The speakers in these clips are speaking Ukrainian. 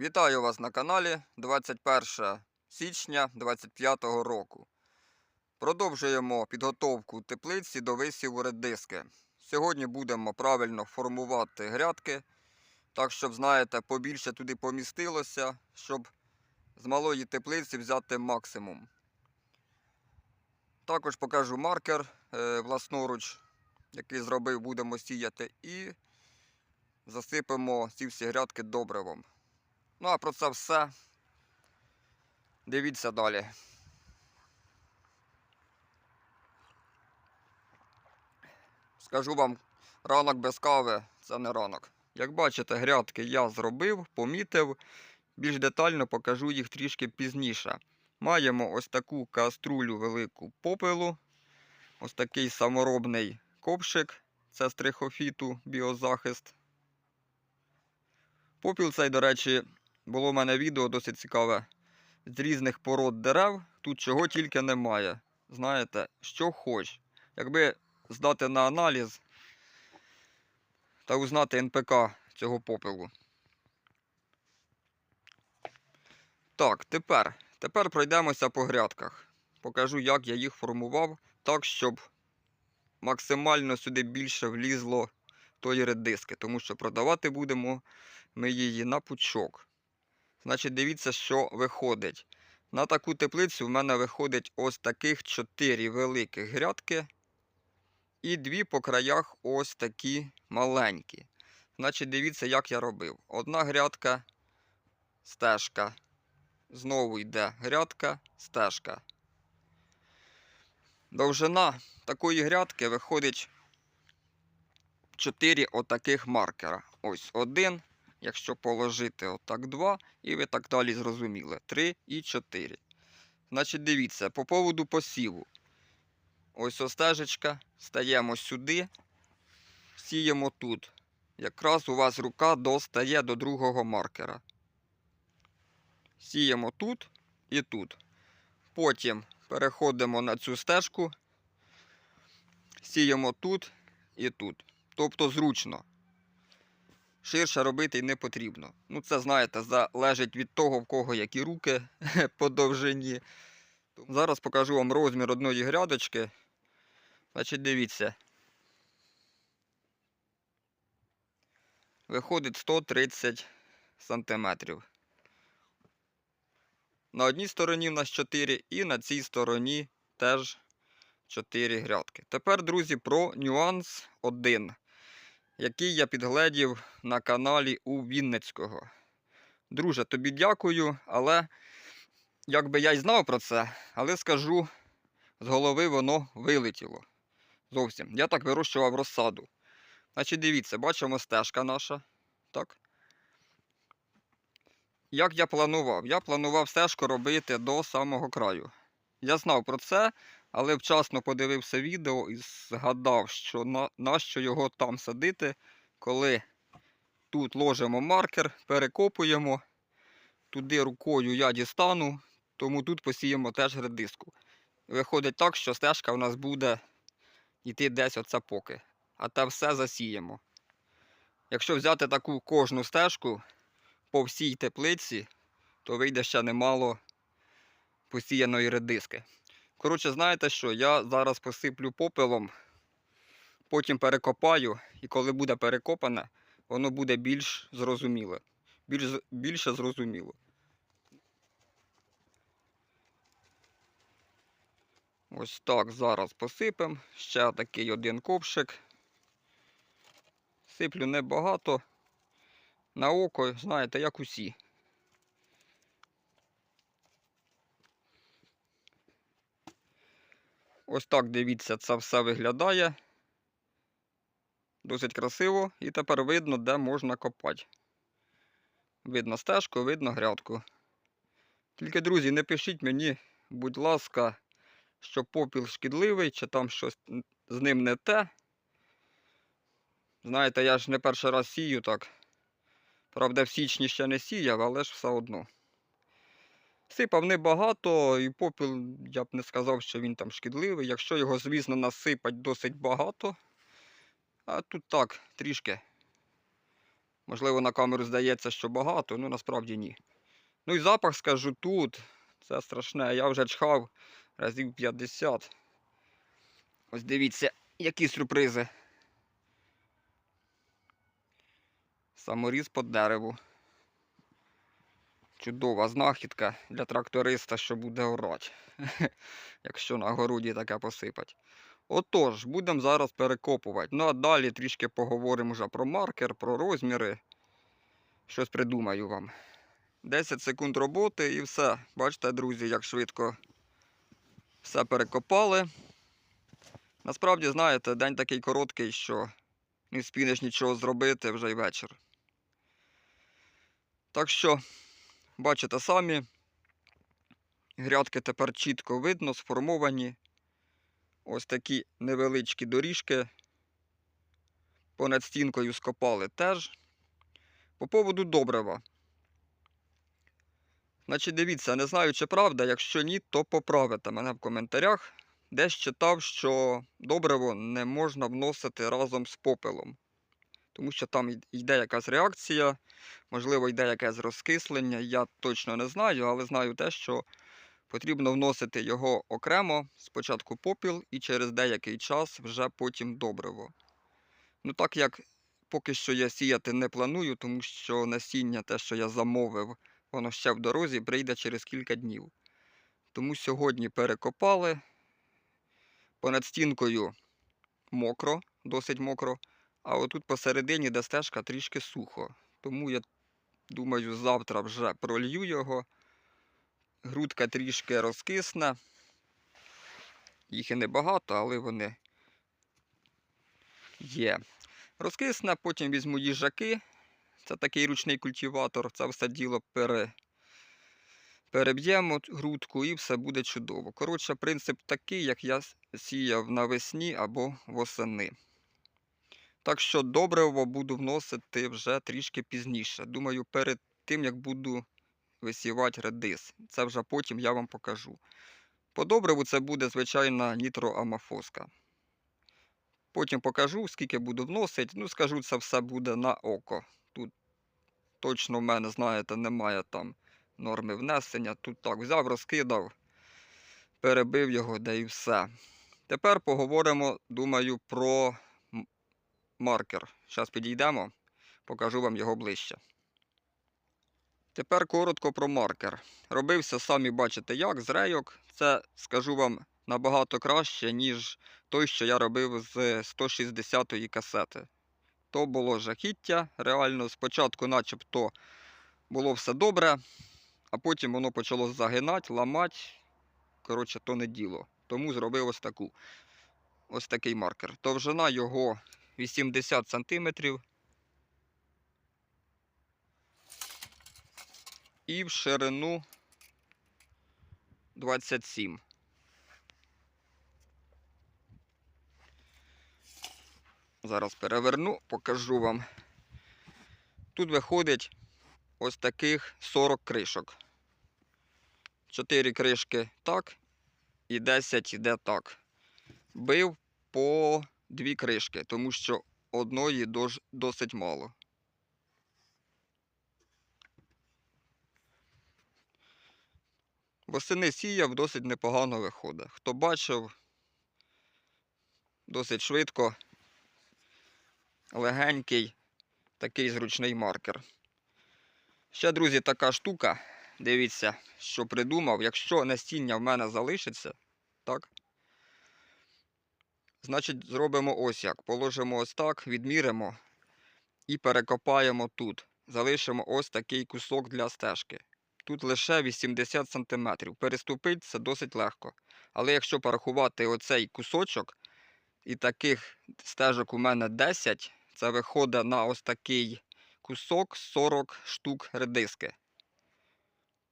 Вітаю вас на каналі 21 січня 2025 року. Продовжуємо підготовку теплиці до висіву редиски. Сьогодні будемо правильно формувати грядки, так щоб, знаєте, побільше туди помістилося, щоб з малої теплиці взяти максимум. Також покажу маркер е, власноруч, який зробив, будемо сіяти, і засипемо ці всі грядки добривом. Ну, а про це все. Дивіться далі. Скажу вам, ранок без кави це не ранок. Як бачите, грядки я зробив, помітив. Більш детально покажу їх трішки пізніше. Маємо ось таку каструлю велику попелу. Ось такий саморобний ковшик. Це з трихофіту біозахист. Попіл цей, до речі, було в мене відео досить цікаве. З різних пород дерев. Тут чого тільки немає. Знаєте, що хоч. Якби здати на аналіз та узнати НПК цього попелу. Так, тепер. Тепер пройдемося по грядках. Покажу, як я їх формував, так, щоб максимально сюди більше влізло тої редиски, тому що продавати будемо ми її на пучок. Значить, дивіться, що виходить. На таку теплицю в мене виходить ось таких 4 великих грядки. І дві по краях ось такі маленькі. Значить, дивіться, як я робив. Одна грядка, стежка. Знову йде грядка, стежка. Довжина такої грядки виходить 4 отаких маркера. Ось один, якщо положити отак два, і ви так далі зрозуміли. 3 і 4. Значить, дивіться, по поводу посіву. Ось остежечка, стаємо сюди, сіємо тут. Якраз у вас рука достає до другого маркера. Сіємо тут і тут. Потім переходимо на цю стежку, сіємо тут і тут. Тобто зручно. Ширше робити не потрібно. Ну, це, знаєте, залежить від того, в кого які руки по довжині. Зараз покажу вам розмір одної грядочки. Значить, дивіться. Виходить 130 сантиметрів. На одній стороні в нас 4 і на цій стороні теж 4 грядки. Тепер, друзі, про нюанс 1, який я підгледів на каналі у Вінницького. Друже, тобі дякую, але якби я й знав про це, але скажу, з голови воно вилетіло. Зовсім. Я так вирощував розсаду. Значить, дивіться, бачимо стежка наша. Так. Як я планував? Я планував стежку робити до самого краю. Я знав про це, але вчасно подивився відео і згадав, що на, нащо його там садити, коли тут ложимо маркер, перекопуємо, туди рукою я дістану, тому тут посіємо теж редиску. Виходить так, що стежка у нас буде йти десь оце поки, а те все засіємо. Якщо взяти таку кожну стежку, по всій теплиці, то вийде ще немало посіяної редиски. Коротше, знаєте що? Я зараз посиплю попелом, потім перекопаю, і коли буде перекопане, воно буде більш зрозуміле. Більш, більше зрозуміло. Ось так зараз посипемо. Ще такий один ковшик. Сиплю небагато на око, знаєте, як усі. Ось так, дивіться, це все виглядає. Досить красиво. І тепер видно, де можна копати. Видно стежку, видно грядку. Тільки, друзі, не пишіть мені, будь ласка, що попіл шкідливий, чи там щось з ним не те. Знаєте, я ж не перший раз сію так. Правда, в січні ще не сіяв, але ж все одно. Сипав небагато, і попіл, я б не сказав, що він там шкідливий. Якщо його, звісно, насипать досить багато. А тут так, трішки. Можливо, на камеру здається, що багато, ну насправді ні. Ну і запах, скажу, тут. Це страшне. Я вже чхав разів 50. Ось дивіться, які сюрпризи. Саморіз по дереву. Чудова знахідка для тракториста, що буде орати, якщо на городі таке посипать. Отож, будемо зараз перекопувати. Ну а далі трішки поговоримо вже про маркер, про розміри. Щось придумаю вам. 10 секунд роботи і все. Бачите, друзі, як швидко все перекопали. Насправді, знаєте, день такий короткий, що не спінеш нічого зробити вже й вечір. Так що, бачите самі, грядки тепер чітко видно, сформовані. Ось такі невеличкі доріжки. Понад стінкою скопали теж. По поводу добрива. Значить, дивіться, не знаю, чи правда, якщо ні, то поправите мене в коментарях. Десь читав, що добриво не можна вносити разом з попелом. Тому що там йде якась реакція, можливо, йде якесь розкислення. Я точно не знаю, але знаю те, що потрібно вносити його окремо, спочатку попіл і через деякий час вже потім добриво. Ну так як поки що я сіяти не планую, тому що насіння, те, що я замовив, воно ще в дорозі, прийде через кілька днів. Тому сьогодні перекопали. Понад стінкою мокро, досить мокро, а отут посередині, де стежка, трішки сухо. Тому я думаю, завтра вже пролью його. Грудка трішки розкисне. Їх і небагато, але вони є. Розкисне, потім візьму їжаки. Це такий ручний культиватор. Це все діло пере... переб'ємо грудку і все буде чудово. Коротше, принцип такий, як я сіяв навесні або восени. Так що добриво буду вносити вже трішки пізніше. Думаю, перед тим, як буду висівати редис. Це вже потім я вам покажу. По добриву це буде звичайна нітроамофоска. Потім покажу, скільки буду вносити. Ну, скажу, це все буде на око. Тут точно в мене, знаєте, немає там норми внесення. Тут так взяв, розкидав, перебив його, де і все. Тепер поговоримо, думаю, про маркер. Зараз підійдемо, покажу вам його ближче. Тепер коротко про маркер. Робився, самі бачите як, з рейок. Це, скажу вам, набагато краще, ніж той, що я робив з 160-ї касети. То було жахіття, реально. Спочатку начебто було все добре, а потім воно почало загинати, ламати. Коротше, то не діло. Тому зробив ось таку. Ось такий маркер. Довжина його 80 см. І в ширину 27. Зараз переверну, покажу вам. Тут виходить ось таких 40 кришок. 4 кришки так і 10 йде так. Бив по 2 кришки, тому що одної досить мало. Восени сіяв досить непогано виходить. Хто бачив, досить швидко, легенький, такий зручний маркер. Ще, друзі, така штука. Дивіться, що придумав. Якщо насіння в мене залишиться, так? Значить, зробимо ось як. Положимо ось так, відміримо і перекопаємо тут. Залишимо ось такий кусок для стежки. Тут лише 80 см. Переступити це досить легко. Але якщо порахувати оцей кусочок, і таких стежок у мене 10, це виходить на ось такий кусок 40 штук редиски.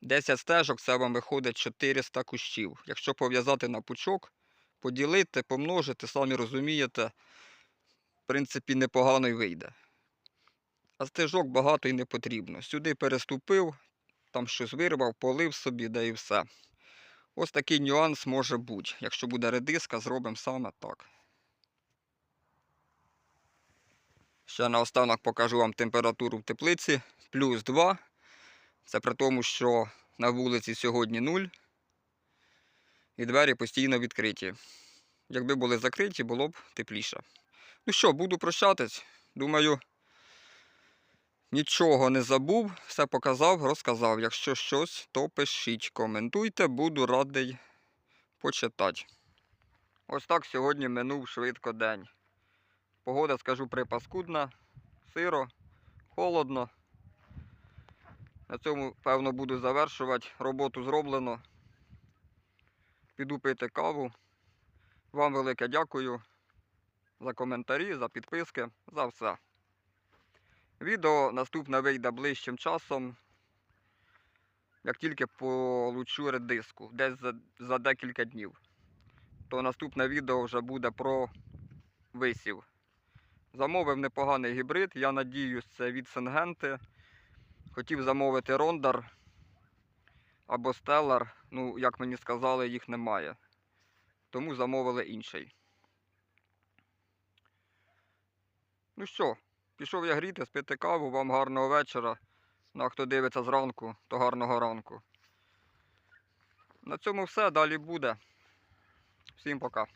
10 стежок це вам виходить 400 кущів. Якщо пов'язати на пучок, поділити, помножити, самі розумієте, в принципі, непогано й вийде. А стежок багато і не потрібно. Сюди переступив, там щось вирвав, полив собі, да і все. Ось такий нюанс може бути. Якщо буде редиска, зробимо саме так. Ще наостанок покажу вам температуру в теплиці. Плюс 2. Це при тому, що на вулиці сьогодні 0. І двері постійно відкриті. Якби були закриті, було б тепліше. Ну що, буду прощатись. Думаю, нічого не забув, все показав, розказав. Якщо щось, то пишіть, коментуйте, буду радий почитати. Ось так сьогодні минув швидко день. Погода, скажу, припаскудна, сиро, холодно. На цьому, певно, буду завершувати. Роботу зроблено. Піду пити каву. Вам велике дякую за коментарі, за підписки, за все. Відео наступне вийде ближчим часом, як тільки получу редиску, десь за, за декілька днів. То наступне відео вже буде про висів. Замовив непоганий гібрид, я надіюсь, це від Сенгенти. Хотів замовити Рондар або стелар, Ну, як мені сказали, їх немає. Тому замовили інший. Ну що, пішов я гріти, спити каву, вам гарного вечора. Ну а хто дивиться зранку, то гарного ранку. На цьому все, далі буде. Всім пока.